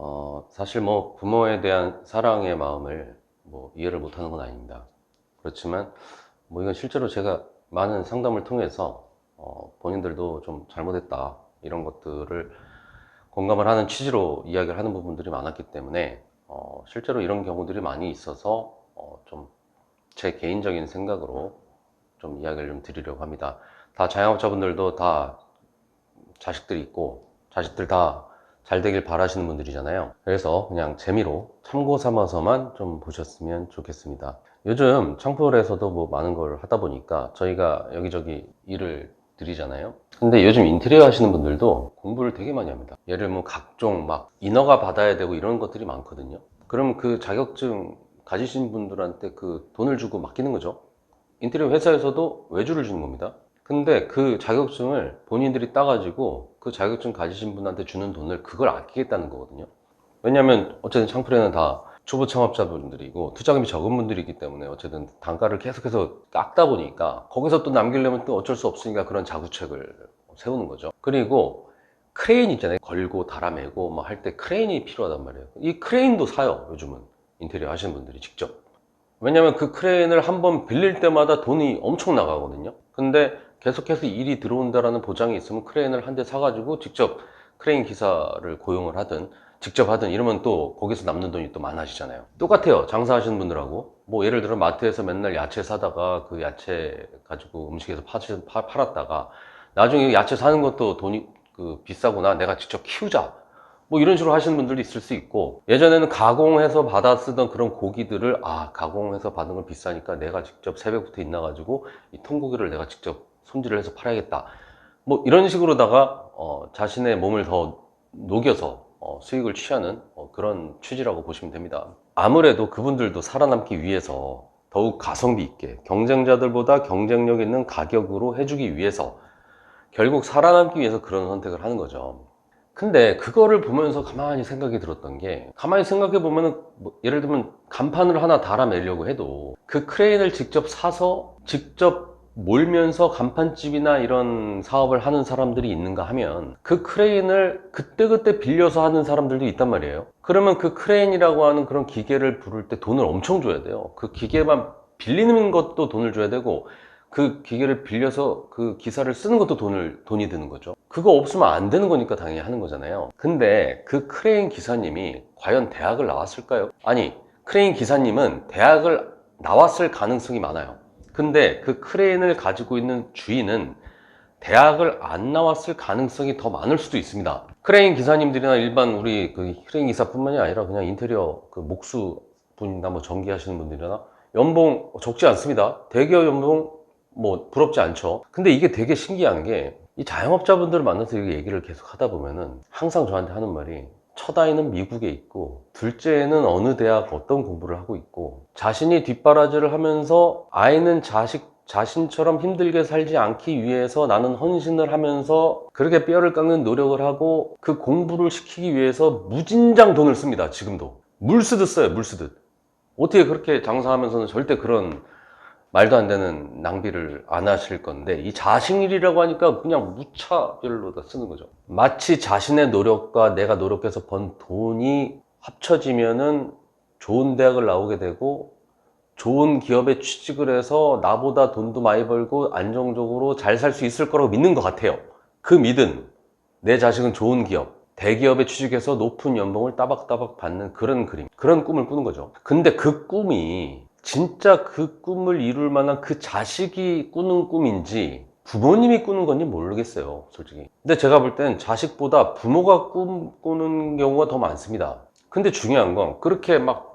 어, 사실 뭐 부모에 대한 사랑의 마음을 뭐 이해를 못하는 건 아닙니다. 그렇지만 뭐 이건 실제로 제가 많은 상담을 통해서 어, 본인들도 좀 잘못했다 이런 것들을 공감을 하는 취지로 이야기를 하는 부분들이 많았기 때문에 어, 실제로 이런 경우들이 많이 있어서 어, 좀 제 개인적인 생각으로 좀 이야기를 좀 드리려고 합니다. 다 자영업자분들도 다 자식들이 있고 자식들 다 잘 되길 바라시는 분들이잖아요. 그래서 그냥 재미로 참고 삼아서만 좀 보셨으면 좋겠습니다. 요즘 창풀에서도 뭐 많은 걸 하다 보니까 저희가 여기저기 일을 드리잖아요. 근데 요즘 인테리어 하시는 분들도 공부를 되게 많이 합니다. 예를 들면 각종 막 인허가 받아야 되고 이런 것들이 많거든요. 그럼 그 자격증 가지신 분들한테 그 돈을 주고 맡기는 거죠. 인테리어 회사에서도 외주를 주는 겁니다. 근데 그 자격증을 본인들이 따가지고 그 자격증 가지신 분한테 주는 돈을 그걸 아끼겠다는 거거든요. 왜냐면 어쨌든 창풀에는 다 초보 창업자분들이고 투자금이 적은 분들이기 때문에 어쨌든 단가를 계속해서 깎다 보니까 거기서 또 남기려면 또 어쩔 수 없으니까 그런 자구책을 세우는 거죠. 그리고 크레인 있잖아요. 걸고 달아매고 뭐할때 크레인이 필요하단 말이에요. 이 크레인도 사요. 요즘은 인테리어 하시는 분들이 직접. 왜냐면 그 크레인을 한번 빌릴 때마다 돈이 엄청 나가거든요. 근데 계속해서 일이 들어온다라는 보장이 있으면 크레인을 한 대 사가지고 직접 크레인 기사를 고용을 하든 직접 하든 이러면 또 거기서 남는 돈이 또 많아지잖아요. 똑같아요. 장사하시는 분들하고. 뭐 예를 들어 마트에서 맨날 야채 사다가 그 야채 가지고 음식에서 파, 파, 팔았다가 나중에 야채 사는 것도 돈이 그 비싸구나. 내가 직접 키우자. 뭐 이런 식으로 하시는 분들도 있을 수 있고 예전에는 가공해서 받아 쓰던 그런 고기들을 아 가공해서 받은 걸 비싸니까 내가 직접 새벽부터 있나 가지고 이 통고기를 내가 직접 손질을 해서 팔아야겠다. 뭐 이런 식으로다가 어, 자신의 몸을 더 녹여서 어, 수익을 취하는 어, 그런 취지라고 보시면 됩니다. 아무래도 그분들도 살아남기 위해서 더욱 가성비 있게 경쟁자들보다 경쟁력 있는 가격으로 해주기 위해서 결국 살아남기 위해서 그런 선택을 하는 거죠. 근데 그거를 보면서 가만히 생각이 들었던 게 가만히 생각해 보면은 뭐 예를 들면 간판을 하나 달아내려고 해도 그 크레인을 직접 사서 직접 몰면서 간판집이나 이런 사업을 하는 사람들이 있는가 하면 그 크레인을 그때그때 빌려서 하는 사람들도 있단 말이에요 그러면 그 크레인이라고 하는 그런 기계를 부를 때 돈을 엄청 줘야 돼요 그 기계만 빌리는 것도 돈을 줘야 되고 그 기계를 빌려서 그 기사를 쓰는 것도 돈을, 돈이 드는 거죠. 그거 없으면 안 되는 거니까 당연히 하는 거잖아요. 근데 그 크레인 기사님이 과연 대학을 나왔을까요? 아니, 크레인 기사님은 대학을 나왔을 가능성이 많아요. 근데 그 크레인을 가지고 있는 주인은 대학을 안 나왔을 가능성이 더 많을 수도 있습니다. 크레인 기사님들이나 일반 우리 그 크레인 기사뿐만이 아니라 그냥 인테리어 그 목수 분이나 뭐 전기 하시는 분들이나 연봉 적지 않습니다. 대기업 연봉 뭐 부럽지 않죠. 근데 이게 되게 신기한 게 이 자영업자분들을 만나서 이 얘기를 계속 하다 보면은 항상 저한테 하는 말이 첫 아이는 미국에 있고 둘째는 어느 대학 어떤 공부를 하고 있고 자신이 뒷바라지를 하면서 아이는 자식 자신처럼 힘들게 살지 않기 위해서 나는 헌신을 하면서 그렇게 뼈를 깎는 노력을 하고 그 공부를 시키기 위해서 무진장 돈을 씁니다. 지금도 물 쓰듯 써요. 물 쓰듯 어떻게 그렇게 장사하면서는 절대 그런 말도 안 되는 낭비를 안 하실 건데 이 자식일이라고 하니까 그냥 무차별로 다 쓰는 거죠. 마치 자신의 노력과 내가 노력해서 번 돈이 합쳐지면은 좋은 대학을 나오게 되고 좋은 기업에 취직을 해서 나보다 돈도 많이 벌고 안정적으로 잘 살 수 있을 거라고 믿는 것 같아요. 그 믿음, 내 자식은 좋은 기업, 대기업에 취직해서 높은 연봉을 따박따박 받는 그런 그림, 그런 꿈을 꾸는 거죠. 근데 그 꿈이 진짜 그 꿈을 이룰 만한 그 자식이 꾸는 꿈인지 부모님이 꾸는 건지 모르겠어요, 솔직히. 근데 제가 볼 땐 자식보다 부모가 꿈 꾸는 경우가 더 많습니다. 근데 중요한 건 그렇게 막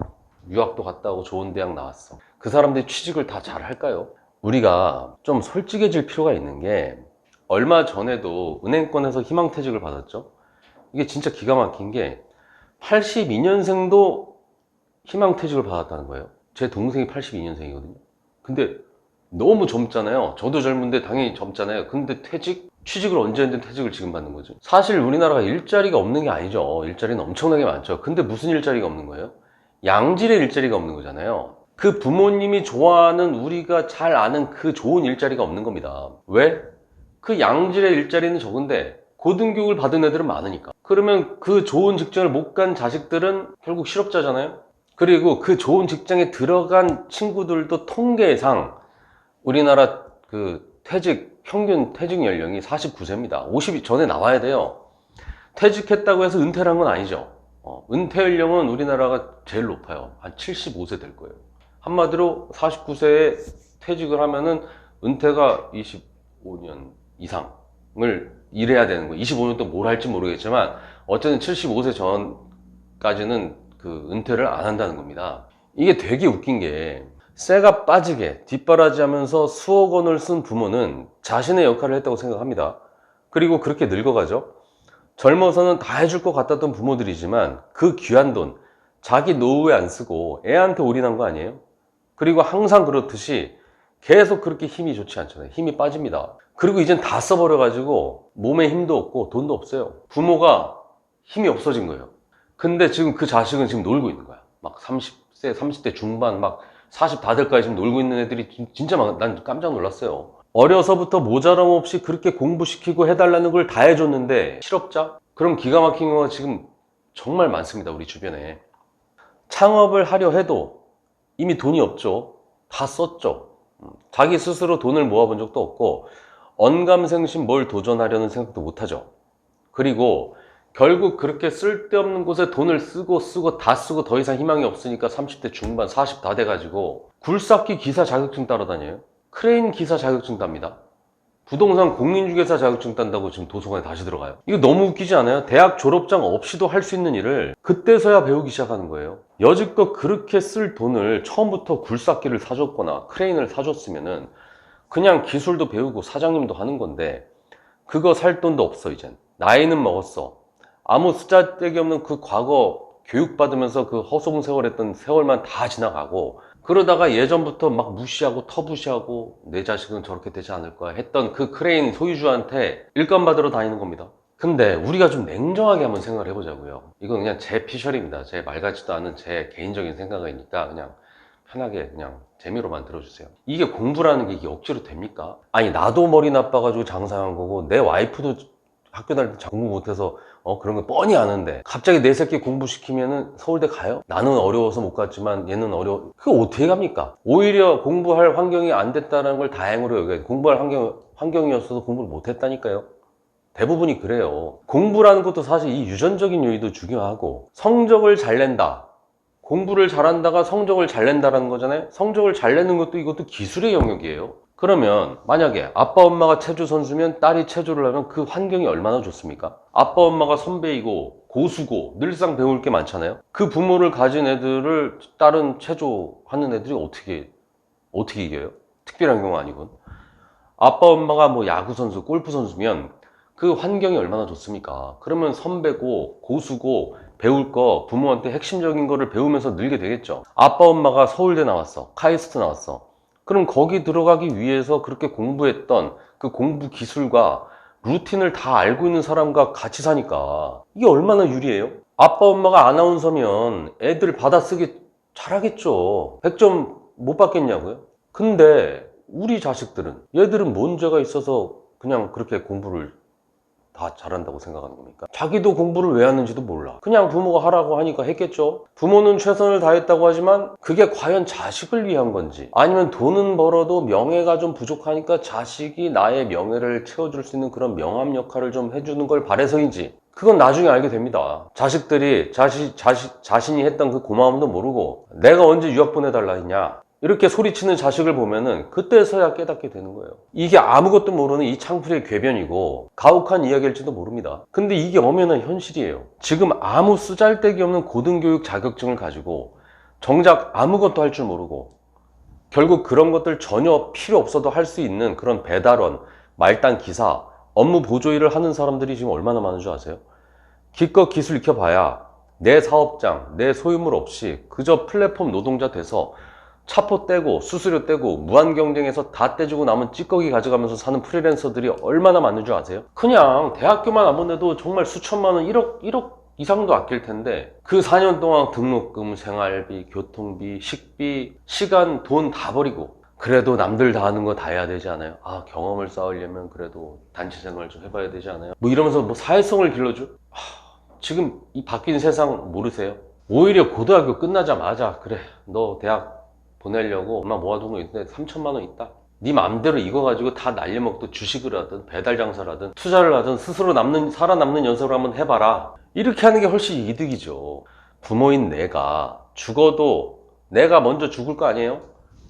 유학도 갔다 오고 좋은 대학 나왔어. 그 사람들이 취직을 다 잘 할까요? 우리가 좀 솔직해질 필요가 있는 게 얼마 전에도 은행권에서 희망퇴직을 받았죠. 이게 진짜 기가 막힌 게 82년생도 희망퇴직을 받았다는 거예요. 제 동생이 82년생이거든요. 근데 너무 젊잖아요. 저도 젊은데 당연히 젊잖아요. 근데 퇴직? 취직을 언제 했는데 퇴직을 지금 받는 거죠? 사실 우리나라가 일자리가 없는 게 아니죠. 일자리는 엄청나게 많죠. 근데 무슨 일자리가 없는 거예요? 양질의 일자리가 없는 거잖아요. 그 부모님이 좋아하는 우리가 잘 아는 그 좋은 일자리가 없는 겁니다. 왜? 그 양질의 일자리는 적은데 고등교육을 받은 애들은 많으니까. 그러면 그 좋은 직장을 못 간 자식들은 결국 실업자잖아요. 그리고 그 좋은 직장에 들어간 친구들도 통계상 우리나라 그 퇴직 평균 퇴직 연령이 49세입니다. 50이 전에 나와야 돼요. 퇴직했다고 해서 은퇴를 한 건 아니죠. 어, 은퇴 연령은 우리나라가 제일 높아요. 한 75세 될 거예요. 한마디로 49세에 퇴직을 하면은 은퇴가 25년 이상을 일해야 되는 거예요. 25년 또뭘 할지 모르겠지만 어쨌든 75세 전까지는 그 은퇴를 안 한다는 겁니다. 이게 되게 웃긴 게 쇠가 빠지게 뒷바라지하면서 수억 원을 쓴 부모는 자신의 역할을 했다고 생각합니다. 그리고 그렇게 늙어가죠. 젊어서는 다 해줄 것 같았던 부모들이지만 그 귀한 돈 자기 노후에 안 쓰고 애한테 올인한 거 아니에요? 그리고 항상 그렇듯이 계속 그렇게 힘이 좋지 않잖아요. 힘이 빠집니다. 그리고 이젠 다 써버려가지고 몸에 힘도 없고 돈도 없어요. 부모가 힘이 없어진 거예요. 근데 지금 그 자식은 지금 놀고 있는 거야. 막 30세, 30대 중반, 막 40 다 될까지 지금 놀고 있는 애들이 진- 진짜 많아. 난 깜짝 놀랐어요. 어려서부터 모자람 없이 그렇게 공부시키고 해달라는 걸 다 해줬는데 실업자? 그럼 기가 막힌 경우가 지금 정말 많습니다. 우리 주변에. 창업을 하려 해도 이미 돈이 없죠. 다 썼죠. 음, 자기 스스로 돈을 모아본 적도 없고 언감생심 뭘 도전하려는 생각도 못하죠. 그리고 결국 그렇게 쓸데없는 곳에 돈을 쓰고 쓰고 다 쓰고 더 이상 희망이 없으니까 30대 중반 40 다 돼가지고 굴삭기 기사 자격증 따라다녀요. 크레인 기사 자격증 답니다. 부동산 공인중개사 자격증 딴다고 지금 도서관에 다시 들어가요. 이거 너무 웃기지 않아요? 대학 졸업장 없이도 할 수 있는 일을 그때서야 배우기 시작하는 거예요. 여지껏 그렇게 쓸 돈을 처음부터 굴삭기를 사줬거나 크레인을 사줬으면은 그냥 기술도 배우고 사장님도 하는 건데 그거 살 돈도 없어 이젠. 나이는 먹었어. 아무 쓰잘데기 없는 그 과거 교육받으면서 그 허송 세월했던 세월만 다 지나가고 그러다가 예전부터 막 무시하고 터부시하고 내 자식은 저렇게 되지 않을 거야 했던 그 크레인 소유주한테 일감 받으러 다니는 겁니다. 근데 우리가 좀 냉정하게 한번 생각을 해보자고요. 이건 그냥 제 피셜입니다. 제 말 같지도 않은 제 개인적인 생각이니까 그냥 편하게 그냥 재미로 만 들어주세요. 이게 공부라는 게 이게 억지로 됩니까? 아니 나도 머리 나빠가지고 장사한 거고 내 와이프도 학교 다닐 때 공부 못해서 어 그런 거 뻔히 아는데 갑자기 내 새끼 공부시키면은 서울대 가요? 나는 어려워서 못 갔지만 얘는 어려워 그거 어떻게 갑니까? 오히려 공부할 환경이 안 됐다는 걸 다행으로 여겨야 돼 공부할 환경, 환경이었어도 공부를 못했다니까요. 대부분이 그래요. 공부라는 것도 사실 이 유전적인 요인도 중요하고 성적을 잘 낸다. 공부를 잘한다가 성적을 잘 낸다라는 거잖아요. 성적을 잘 내는 것도 이것도 기술의 영역이에요 그러면 만약에 아빠 엄마가 체조 선수면 딸이 체조를 하면 그 환경이 얼마나 좋습니까? 아빠 엄마가 선배이고 고수고 늘상 배울 게 많잖아요. 그 부모를 가진 애들을 다른 체조 하는 애들이 어떻게 어떻게 이겨요? 특별한 경우 아니군. 아빠 엄마가 뭐 야구 선수, 골프 선수면 그 환경이 얼마나 좋습니까? 그러면 선배고 고수고 배울 거 부모한테 핵심적인 거를 배우면서 늘게 되겠죠. 아빠 엄마가 서울대 나왔어. 카이스트 나왔어. 그럼 거기 들어가기 위해서 그렇게 공부했던 그 공부 기술과 루틴을 다 알고 있는 사람과 같이 사니까 이게 얼마나 유리해요? 아빠 엄마가 아나운서면 애들 받아쓰기 잘하겠죠. 100점 못 받겠냐고요? 근데 우리 자식들은 얘들은 뭔 죄가 있어서 그냥 그렇게 공부를 다 잘한다고 생각하는 겁니까? 자기도 공부를 왜 하는지도 몰라. 그냥 부모가 하라고 하니까 했겠죠. 부모는 최선을 다했다고 하지만 그게 과연 자식을 위한 건지 아니면 돈은 벌어도 명예가 좀 부족하니까 자식이 나의 명예를 채워줄 수 있는 그런 명함 역할을 좀 해주는 걸 바래서인지 그건 나중에 알게 됩니다. 자식들이 자시, 자시, 자신이 했던 그 고마움도 모르고 내가 언제 유학 보내달라 했냐 이렇게 소리치는 자식을 보면은 그때서야 깨닫게 되는 거예요. 이게 아무것도 모르는 이 창풀의 궤변이고 가혹한 이야기일지도 모릅니다. 근데 이게 엄연한 현실이에요. 지금 아무 쓰잘데기 없는 고등교육 자격증을 가지고 정작 아무것도 할 줄 모르고 결국 그런 것들 전혀 필요 없어도 할 수 있는 그런 배달원, 말단 기사, 업무 보조 일을 하는 사람들이 지금 얼마나 많은 줄 아세요? 기껏 기술 익혀봐야 내 사업장, 내 소유물 없이 그저 플랫폼 노동자 돼서 차포 떼고 수수료 떼고 무한 경쟁에서 다 떼주고 남은 찌꺼기 가져가면서 사는 프리랜서들이 얼마나 많은 줄 아세요? 그냥 대학교만 안 보내도 정말 수천만 원, 1억, 1억 이상도 아낄 텐데 그 4년 동안 등록금, 생활비, 교통비, 식비, 시간, 돈 다 버리고 그래도 남들 다 하는 거 다 해야 되지 않아요? 아 경험을 쌓으려면 그래도 단체 생활 좀 해봐야 되지 않아요? 뭐 이러면서 뭐 사회성을 길러줘? 하, 지금 이 바뀐 세상 모르세요? 오히려 고등학교 끝나자마자 그래 너 대학 보내려고 엄마 모아둔 거 있는데 3천만 원 있다. 네 맘대로 이거 가지고 다 날려먹도 주식을 하든 배달 장사를 하든 투자를 하든 스스로 남는 살아남는 연습을 한번 해봐라. 이렇게 하는 게 훨씬 이득이죠. 부모인 내가 죽어도 내가 먼저 죽을 거 아니에요?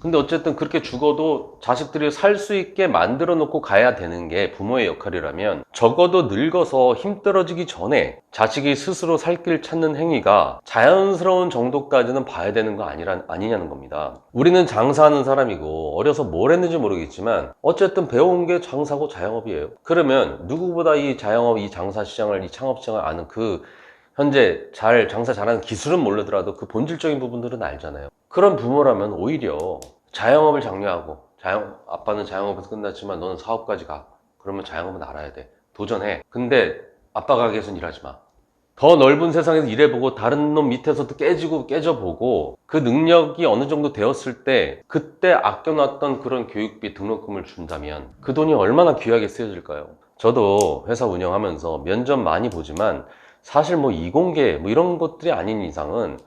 근데 어쨌든 그렇게 죽어도 자식들이 살 수 있게 만들어 놓고 가야 되는 게 부모의 역할이라면 적어도 늙어서 힘 떨어지기 전에 자식이 스스로 살 길 찾는 행위가 자연스러운 정도까지는 봐야 되는 거 아니라, 아니냐는 겁니다. 우리는 장사하는 사람이고 어려서 뭘 했는지 모르겠지만 어쨌든 배운 게 장사고 자영업이에요. 그러면 누구보다 이 자영업, 이 장사 시장을, 이 창업 시장을 아는 그 현재 잘 장사 잘하는 기술은 모르더라도 그 본질적인 부분들은 알잖아요. 그런 부모라면 오히려 자영업을 장려하고 자영 아빠는 자영업에서 끝났지만 너는 사업까지 가. 그러면 자영업은 알아야 돼. 도전해. 근데 아빠 가게에선 일하지 마. 더 넓은 세상에서 일해보고 다른 놈 밑에서도 깨지고 깨져보고 그 능력이 어느 정도 되었을 때 그때 아껴놨던 그런 교육비 등록금을 준다면 그 돈이 얼마나 귀하게 쓰여질까요? 저도 회사 운영하면서 면접 많이 보지만 사실 뭐 이공계 뭐 이런 것들이 아닌 이상은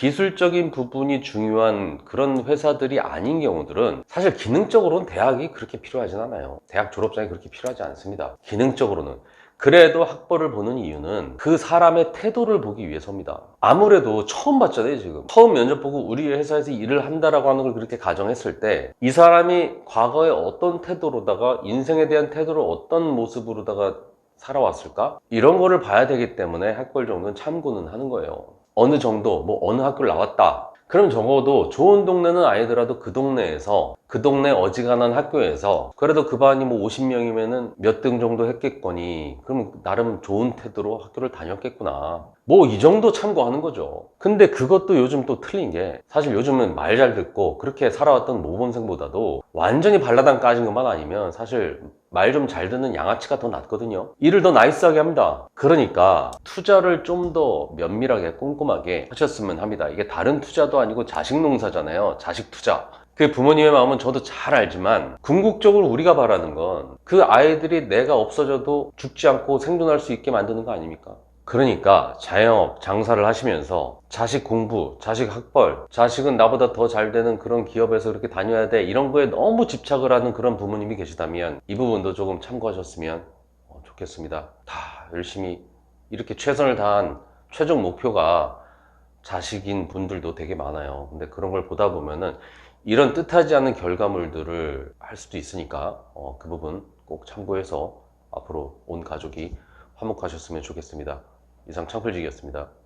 기술적인 부분이 중요한 그런 회사들이 아닌 경우들은 사실 기능적으로는 대학이 그렇게 필요하진 않아요. 대학 졸업장이 그렇게 필요하지 않습니다. 기능적으로는. 그래도 학벌을 보는 이유는 그 사람의 태도를 보기 위해서입니다. 아무래도 처음 봤잖아요, 지금. 처음 면접 보고 우리 회사에서 일을 한다라고 하는 걸 그렇게 가정했을 때 이 사람이 과거에 어떤 태도로다가 인생에 대한 태도를 어떤 모습으로다가 살아왔을까? 이런 거를 봐야 되기 때문에 학벌 정도는 참고는 하는 거예요. 어느 정도, 뭐 어느 학교를 나왔다. 그럼 적어도 좋은 동네는 아니더라도 그 동네에서 그 동네 어지간한 학교에서 그래도 그 반이 뭐 50명이면은 몇 등 정도 했겠거니 그럼 나름 좋은 태도로 학교를 다녔겠구나 뭐 이 정도 참고하는 거죠 근데 그것도 요즘 또 틀린 게 사실 요즘은 말 잘 듣고 그렇게 살아왔던 모범생보다도 완전히 발라당 까진 것만 아니면 사실 말 좀 잘 듣는 양아치가 더 낫거든요. 일을 더 나이스하게 합니다. 그러니까 투자를 좀 더 면밀하게 꼼꼼하게 하셨으면 합니다. 이게 다른 투자도 아니고 자식 농사잖아요. 자식 투자. 그 부모님의 마음은 저도 잘 알지만 궁극적으로 우리가 바라는 건 그 아이들이 내가 없어져도 죽지 않고 생존할 수 있게 만드는 거 아닙니까? 그러니까 자영업, 장사를 하시면서 자식 공부, 자식 학벌, 자식은 나보다 더 잘 되는 그런 기업에서 그렇게 다녀야 돼 이런 거에 너무 집착을 하는 그런 부모님이 계시다면 이 부분도 조금 참고하셨으면 어, 좋겠습니다. 다 열심히 이렇게 최선을 다한 최종 목표가 자식인 분들도 되게 많아요. 근데 그런 걸 보다 보면은 이런 뜻하지 않은 결과물들을 할 수도 있으니까 어, 그 부분 꼭 참고해서 앞으로 온 가족이 화목하셨으면 좋겠습니다. 이상 창풀직이었습니다.